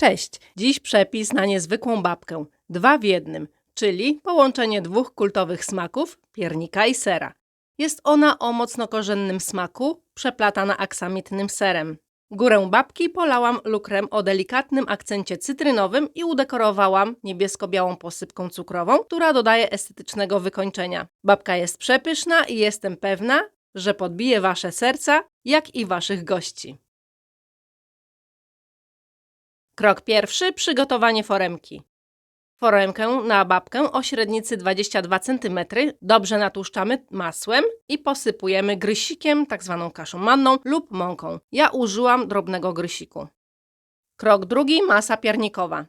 Cześć! Dziś przepis na niezwykłą babkę. Dwa w jednym, czyli połączenie dwóch kultowych smaków, piernika i sera. Jest ona o mocno korzennym smaku, przeplatana aksamitnym serem. Górę babki polałam lukrem o delikatnym akcencie cytrynowym i udekorowałam niebiesko-białą posypką cukrową, która dodaje estetycznego wykończenia. Babka jest przepyszna i jestem pewna, że podbije wasze serca, jak i waszych gości. Krok pierwszy. Przygotowanie foremki. Foremkę na babkę o średnicy 22 cm dobrze natłuszczamy masłem i posypujemy grysikiem, tak zwaną kaszą manną lub mąką. Ja użyłam drobnego grysiku. Krok drugi. Masa piernikowa.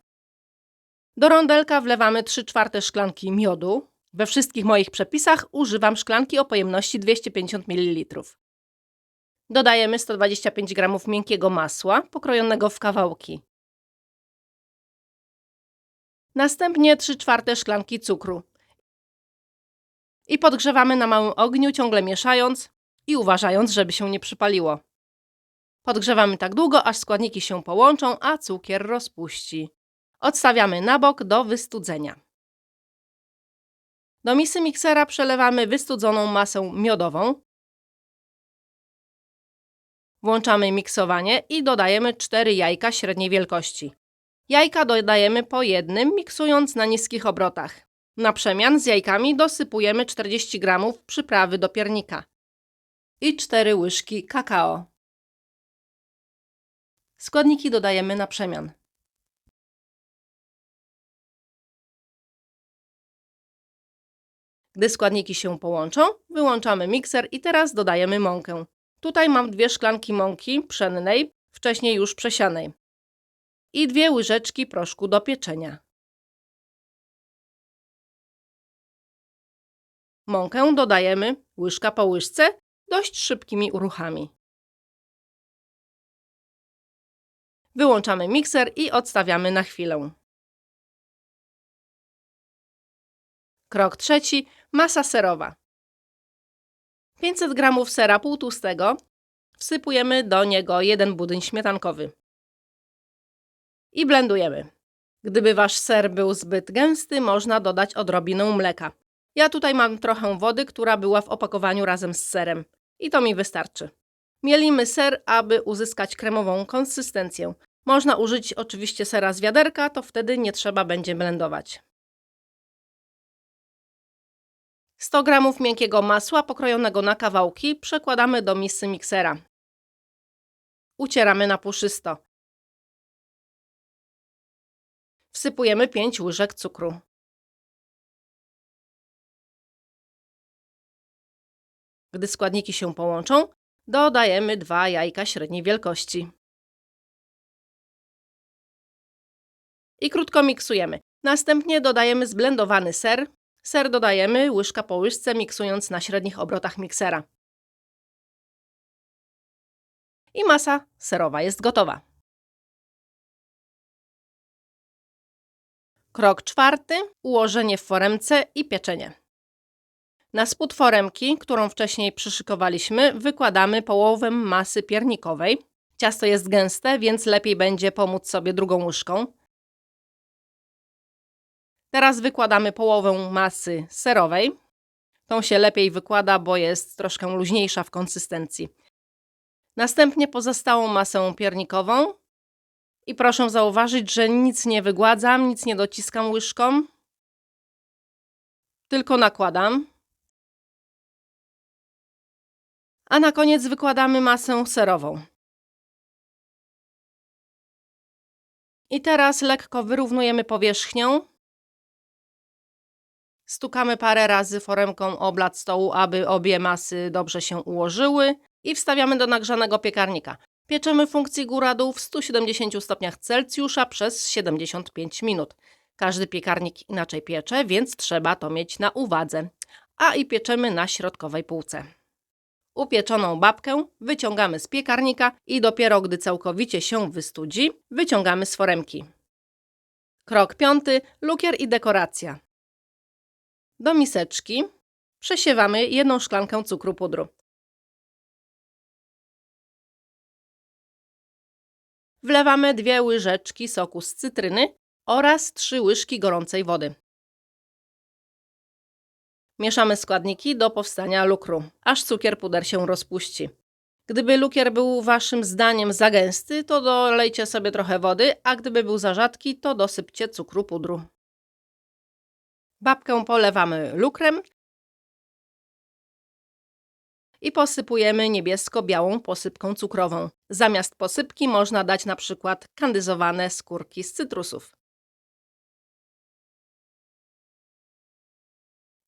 Do rondelka wlewamy 3 czwarte szklanki miodu. We wszystkich moich przepisach używam szklanki o pojemności 250 ml. Dodajemy 125 g miękkiego masła pokrojonego w kawałki. Następnie 3 czwarte szklanki cukru. I podgrzewamy na małym ogniu, ciągle mieszając i uważając, żeby się nie przypaliło. Podgrzewamy tak długo, aż składniki się połączą, a cukier rozpuści. Odstawiamy na bok do wystudzenia. Do misy miksera przelewamy wystudzoną masę miodową. Włączamy miksowanie i dodajemy 4 jajka średniej wielkości. Jajka dodajemy po jednym, miksując na niskich obrotach. Na przemian z jajkami dosypujemy 40 g przyprawy do piernika i 4 łyżki kakao. Składniki dodajemy na przemian. Gdy składniki się połączą, wyłączamy mikser i teraz dodajemy mąkę. Tutaj mam dwie szklanki mąki pszennej, wcześniej już przesianej i dwie łyżeczki proszku do pieczenia. Mąkę dodajemy łyżka po łyżce dość szybkimi uruchami. Wyłączamy mikser i odstawiamy na chwilę. Krok trzeci. Masa serowa. 500 g sera półtłustego. Wsypujemy do niego jeden budyń śmietankowy i blendujemy. Gdyby wasz ser był zbyt gęsty, można dodać odrobinę mleka. Ja tutaj mam trochę wody, która była w opakowaniu razem z serem. I to mi wystarczy. Mielimy ser, aby uzyskać kremową konsystencję. Można użyć oczywiście sera z wiaderka, to wtedy nie trzeba będzie blendować. 100 g miękkiego masła pokrojonego na kawałki przekładamy do misy miksera. Ucieramy na puszysto. Wsypujemy 5 łyżek cukru. Gdy składniki się połączą, dodajemy 2 jajka średniej wielkości. I krótko miksujemy. Następnie dodajemy zblendowany ser. Ser dodajemy łyżka po łyżce, miksując na średnich obrotach miksera. I masa serowa jest gotowa. Krok czwarty. Ułożenie w foremce i pieczenie. Na spód foremki, którą wcześniej przyszykowaliśmy, wykładamy połowę masy piernikowej. Ciasto jest gęste, więc lepiej będzie pomóc sobie drugą łyżką. Teraz wykładamy połowę masy serowej. Tą się lepiej wykłada, bo jest troszkę luźniejsza w konsystencji. Następnie pozostałą masę piernikową i proszę zauważyć, że nic nie wygładzam, nic nie dociskam łyżką, tylko nakładam. A na koniec wykładamy masę serową. I teraz lekko wyrównujemy powierzchnią. Stukamy parę razy foremką o blat stołu, aby obie masy dobrze się ułożyły i wstawiamy do nagrzanego piekarnika. Pieczemy funkcji góra-dół w 170 stopniach Celsjusza przez 75 minut. Każdy piekarnik inaczej piecze, więc trzeba to mieć na uwadze. A i pieczemy na środkowej półce. Upieczoną babkę wyciągamy z piekarnika i dopiero gdy całkowicie się wystudzi, wyciągamy z foremki. Krok piąty. Lukier i dekoracja. Do miseczki przesiewamy jedną szklankę cukru pudru. Wlewamy dwie łyżeczki soku z cytryny oraz trzy łyżki gorącej wody. Mieszamy składniki do powstania lukru, aż cukier puder się rozpuści. Gdyby lukier był waszym zdaniem za gęsty, to dolejcie sobie trochę wody, a gdyby był za rzadki, to dosypcie cukru pudru. Babkę polewamy lukrem i posypujemy niebiesko-białą posypką cukrową. Zamiast posypki można dać na przykład kandyzowane skórki z cytrusów.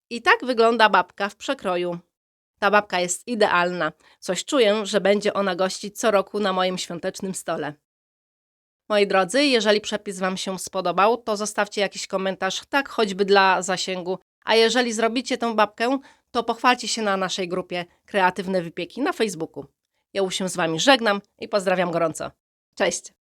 I tak wygląda babka w przekroju. Ta babka jest idealna. Coś czuję, że będzie ona gościć co roku na moim świątecznym stole. Moi drodzy, jeżeli przepis Wam się spodobał, to zostawcie jakiś komentarz, tak choćby dla zasięgu. A jeżeli zrobicie tę babkę, to pochwalcie się na naszej grupie Kreatywne Wypieki na Facebooku. Ja już się z Wami żegnam i pozdrawiam gorąco. Cześć!